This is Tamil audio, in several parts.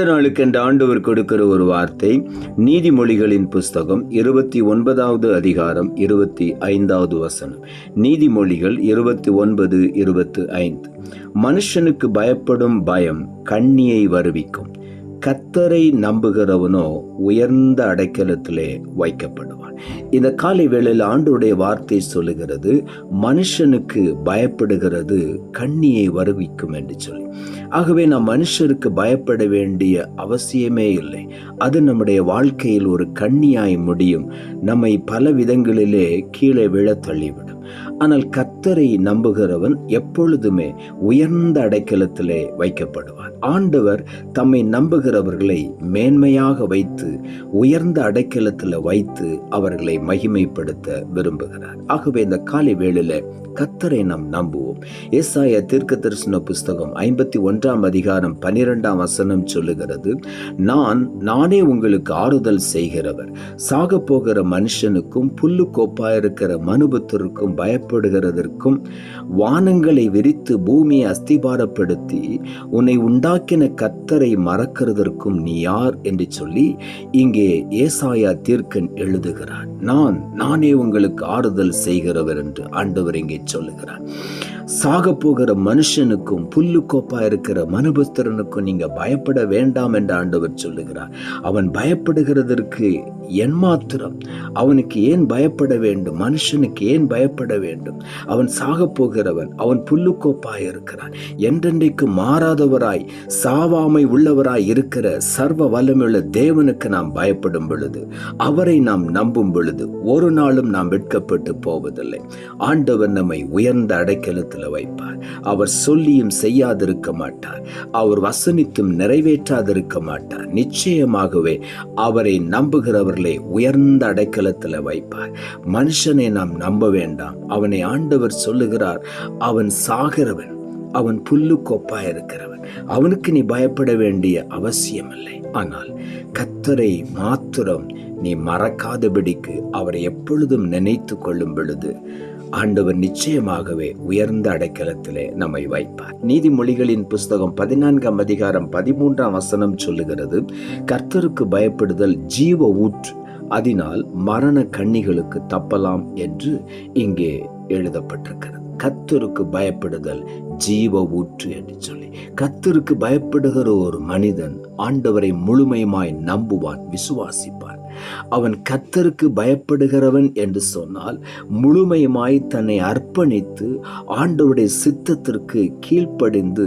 இந்த நாளுக்கென்று ஆண்டவர் கொடுக்கிற ஒரு வார்த்தை நீதிமொழிகளின் புஸ்தகம் இருபத்தி ஒன்பதாவது அதிகாரம் இருபத்தி ஐந்தாவது வசனம். நீதிமொழிகள் இருபத்தி ஒன்பது இருபத்து ஐந்து. மனுஷனுக்கு பயப்படும் பயம் கண்ணியை வருவிக்கும். கத்தரை நம்புகிறவனோ உயர்ந்த அடைக்கலத்திலே வைக்கப்படுவான். இந்த காலை வேளையில் ஆண்டுடைய வார்த்தை சொல்லுகிறது மனுஷனுக்கு பயப்படுகிறது கண்ணியை வருவிக்கும் என்று சொல்லி. ஆகவே நாம் மனுஷருக்கு பயப்பட வேண்டிய அவசியமே இல்லை. அது நம்முடைய வாழ்க்கையில் ஒரு கண்ணியாய் முடியும். நம்மை பல விதங்களிலே கீழே விழ தள்ளிவிடும். ஆனால் கத்தரை நம்புகிறவன் எப்பொழுதுமே உயர்ந்த அடைக்கலத்திலே வைக்கப்படுவான். ஆண்டவர் தம்மை நம்புகிறவர்களை மேன்மையாக வைத்து உயர்ந்த அடைக்கலத்தில் வைத்து அவர்களை மகிமைப்படுத்த விரும்புகிறார். ஆகவே இந்த காலை வேளையில கத்தரை நாம் நம்புவோம். ஏசாய தீர்க்க தரிசன புஸ்தகம் ஐம்பத்தி ஒன்றாம் அதிகாரம் பனிரெண்டாம் வசனம் சொல்லுகிறது நான் நானே உங்களுக்கு ஆறுதல் செய்கிறவர். சாக போகிற மனுஷனுக்கும் புல்லு கோப்பாயிருக்கிற மனுபுத்தருக்கும் புறப்படுகிறதற்கும் வானங்களை விரித்து பூமியை அஸ்திபாரப்படுத்தி உன்னை உண்டாக்கின கத்தரை மறக்கிறதற்கும் நீ யார் என்று சொல்லி இங்கே ஏசாயா தீர்க்கன் எழுதுகிறார். நான் நானே உங்களுக்கு ஆறுதல் செய்கிறவர் என்று ஆண்டவர் இங்கே சொல்லுகிறார். சாக போகிற மனுஷனுக்கும் புல்லு கோப்பா இருக்கிற மனுபஸ்தரனுக்கும் நீங்க பயப்பட வேண்டாம் என்று ஆண்டவர் சொல்லுகிறார். அவன் பயப்படுகிறதற்கு என் மாத்திரம் அவனுக்கு ஏன் பயப்பட வேண்டும்? மனுஷனுக்கு ஏன் பயப்பட வேண்டும்? வேண்டும். அவன் சாக போகிறவன் அவன் புல்லுக்கோப்பாய் இருக்கிறான். என்றென்றைக்கு மாறாதவராய் சாவாமை உள்ளவராய் இருக்கிற சர்வ வல்லமுள்ள தேவனுக்கு நாம் பயப்படும் பொழுது அவரை நாம் நம்பும் பொழுது ஒரு நாளும் நாம் வெட்கப்பட்டு போவதில்லை. ஆண்டவர் நம்மை உயர்ந்த அடைக்கலத்தில் வைப்பார். அவர் சொல்லியும் செய்யாதிருக்க மாட்டார். அவர் வசனித்தும் நிறைவேற்றாதிருக்க மாட்டார். நிச்சயமாகவே அவரை நம்புகிறவர்களை உயர்ந்த அடைக்கலத்தில் வைப்பார். மனுஷனை நாம் நம்ப வேண்டாம். அவன் ஆண்டவர் சொல்லுகிறார் அவன் சாகிறவன் அவன் புல்லு கொப்பா இருக்கிறவன். அவனுக்கு நீ பயப்பட வேண்டிய அவசியமில்லை. ஆனால் கத்தரை மாத்திரம் நீ மறக்காதபடிக்கு அவரை எப்பொழுதும் நினைத்து கொள்ளும் பொழுது ஆண்டவர் நிச்சயமாகவே உயர்ந்த அடைக்கலத்திலே நம்மை வைப்பார். நீதிமொழிகளின் புஸ்தகம் பதினான்காம் அதிகாரம் பதிமூன்றாம் வசனம் சொல்லுகிறது கர்த்தருக்கு பயப்படுதல் ஜீவ ஊற்று அதனால் மரண கண்ணிகளுக்கு தப்பலாம் என்று இங்கே எழுதப்பட்டிருக்கிறது. கத்தருக்கு பயப்படுதல் ஜீவ ஊற்று என்று சொல்லி. கத்தருக்கு பயப்படுகிற ஒரு மனிதன் ஆண்டவரை முழுமையுமாய் நம்புவான் விசுவாசிப்பான். அவன் கத்தருக்கு பயப்படுகிறவன் என்று சொன்னால் முழுமையுமாய் தன்னை அர்ப்பணித்து ஆண்டவருடைய சித்தத்திற்கு கீழ்ப்படிந்து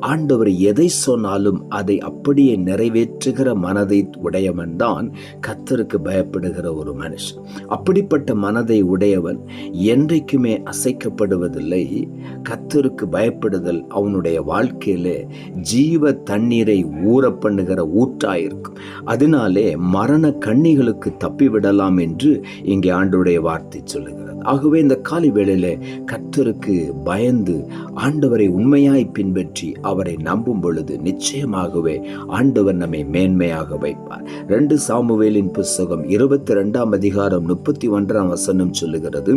ஆண்டவர் எதை சொன்னாலும் அதை அப்படியே நிறைவேற்றுகிற மனதை உடையவன் தான் கத்தருக்கு பயப்படுகிற ஒரு மனுஷன். அப்படிப்பட்ட மனதை உடையவன் என்றைக்குமே அசைக்கப்படுவதில்லை. கத்தருக்கு பயப்படுதல் அவனுடைய வாழ்க்கையிலே ஜீவ தண்ணீரை ஊற பண்ணுகிற ஊற்றாயிருக்கும். அதனாலே மரண கண்ணிகளுக்கு தப்பிவிடலாம் என்று இங்கே ஆண்டவருடைய வார்த்தை சொல்லுகிறது. ஆகவே இந்த காலை வேளையில கர்த்தருக்கு பயந்து ஆண்டவரை உண்மையாய் பின்பற்றி அவரை நம்பும் பொழுது நிச்சயமாகவே ஆண்டவர் நம்மை மேன்மையாக வைப்பார். ரெண்டு சாமுவேலின் புஸ்தகம் இருபத்தி ரெண்டாம் அதிகாரம் முப்பத்தி ஒன்றாம் வசனம் சொல்லுகிறது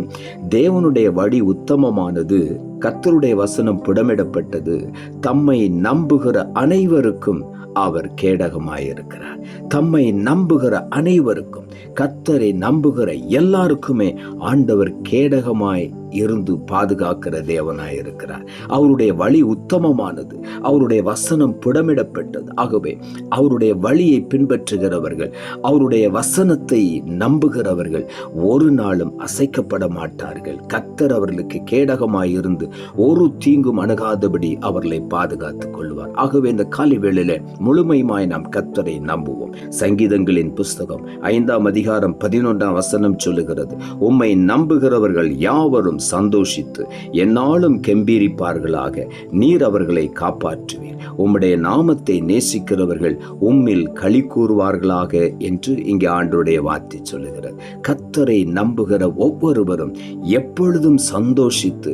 தேவனுடைய வழி உத்தமமானது கத்தருடைய வசனம் புடமிடப்பட்டது. தம்மை நம்புகிற அனைவருக்கும் அவர் கேடகமாயிருக்கிறார். தம்மை நம்புகிற அனைவருக்கும் கத்தரை நம்புகிற எல்லாருக்குமே ஆண்டவர் கேடகமாய் இருந்து பாதுகாக்கிற தேவனாய் இருக்கிறார். அவருடைய வழி உத்தமமானது. அவருடைய வசனம் புடமிடப்பட்டது. ஆகவே அவருடைய வழியை பின்பற்றுகிறவர்கள் அவருடைய வசனத்தை நம்புகிறவர்கள் ஒரு நாளும் அசைக்கப்பட மாட்டார்கள். கத்தர் அவர்களுக்கு கேடகமாய் இருந்து ஒரு தீங்கும் அணுகாதபடி அவர்களை பாதுகாத்துக் கொள்வார். ஆகவே இந்த காலை வேளையில முழுமையுமாய் நாம் கத்தரை நம்புவோம். சங்கீதங்களின் புஸ்தகம் ஐந்தாம் அதிகாரம் பதினொன்றாம் வசனம் சொல்லுகிறது உம்மை நம்புகிறவர்கள் யாவரும் சந்தோஷித்து என்னாலும் கெம்பீரிப்பார்களாக. நீர் அவர்களை காப்பாற்றுவீர். உம்முடைய நாமத்தை நேசிக்கிறவர்கள் உம்மில் களி கூறுவார்களாக என்று இங்கே ஆண்டுடைய வார்த்தை சொல்லுகிறது. கத்தரை நம்புகிற ஒவ்வொருவரும் எப்பொழுதும் சந்தோஷித்து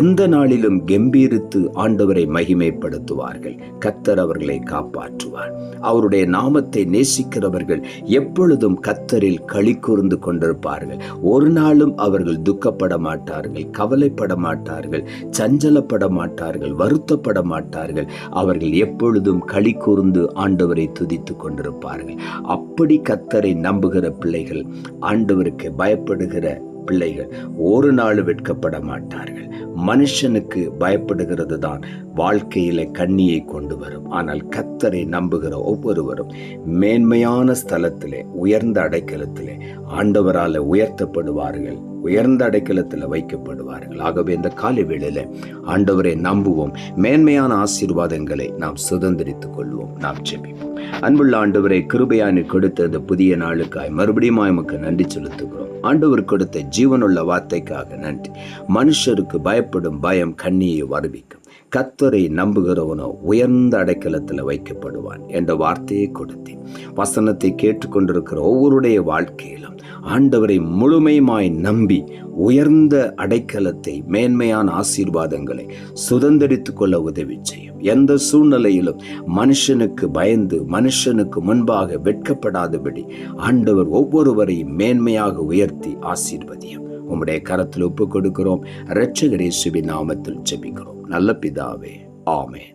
எந்த நாளிலும் கெம்பீரித்து ஆண்டவரை மகிமைப்படுத்துவார்கள். கத்தர் அவர்களை காப்பாற்றுவார். அவருடைய நாமத்தை நேசிக்கிறவர்கள் எப்பொழுதும் கத்தரில் களி கூர்ந்து கொண்டிருப்பார்கள். ஒரு நாளும் அவர்கள் துக்கப்பட மாட்டார்கள் கவலைப்பட மாட்டார்கள் சஞ்சலப்பட மாட்டார்கள் வருத்தப்பட மாட்டார்கள் அவர்கள் எப்பொழுதும் களி கூர்ந்து ஆண்டவரை துதித்துக் கொண்டிருப்பார்கள். அப்படி கத்தரை நம்புகிற பிள்ளைகள் ஆண்டவருக்கு பயப்படுகிற பிள்ளைகள் ஒரு நாள் வெட்கப்பட மாட்டார்கள் மனுஷனுக்கு பயப்படுகிறது தான் வாழ்க்கையில கண்ணியை கொண்டு வரும். ஆனால் கத்தரை நம்புகிற ஒவ்வொருவரும் மேன்மையான ஸ்தலத்திலே உயர்ந்த அடைக்கலத்திலே ஆண்டவரால உயர்த்தப்படுவார்கள் உயர்ந்த அடைக்கலத்தில் வைக்கப்படுவார்கள். ஆகவே இந்த காலை வேளையில ஆண்டவரை நம்புவோம். மேன்மையான ஆசீர்வாதங்களை நாம் சுதந்திரித்துக் கொள்வோம். நாம் ஜெபிப்போம். அன்புள்ள ஆண்டவரை கிருபையானி கொடுத்த இந்த புதிய நாளுக்காய் மறுபடியும் எமக்கு நன்றி செலுத்துகிறோம். ஆண்டவர் கொடுத்த ஜீவனுள்ள வார்த்தைக்காக நன்றி. மனுஷருக்கு பயப்படும் பயம் கண்ணியை வருவிக்கும். கத்தரை நம்புகிறவனோ உயர்ந்த அடைக்கலத்தில் வைக்கப்படுவான் என்ற வார்த்தையை கொடுத்தேன். வசனத்தை கேட்டுக்கொண்டிருக்கிற ஒவ்வொருடைய வாழ்க்கையிலும் ஆண்டவரை முழுமையுமாய் நம்பி உயர்ந்த அடைக்கலத்தை மேன்மையான ஆசீர்வாதங்களை சுதந்திரித்துக் கொள்ள உதவி செய்யும். எந்த சூழ்நிலையிலும் மனுஷனுக்கு பயந்து மனுஷனுக்கு முன்பாக வெட்கப்படாதபடி ஆண்டவர் ஒவ்வொருவரையும் மேன்மையாக உயர்த்தி ஆசீர்வதியும். உம்முடைய கரத்தில் ஒப்புக் கொடுக்கிறோம் இரட்சகரேசுவின் நாமத்தில் ஜெபிக்கிறோம். நல்ல பிதாவே ஆமே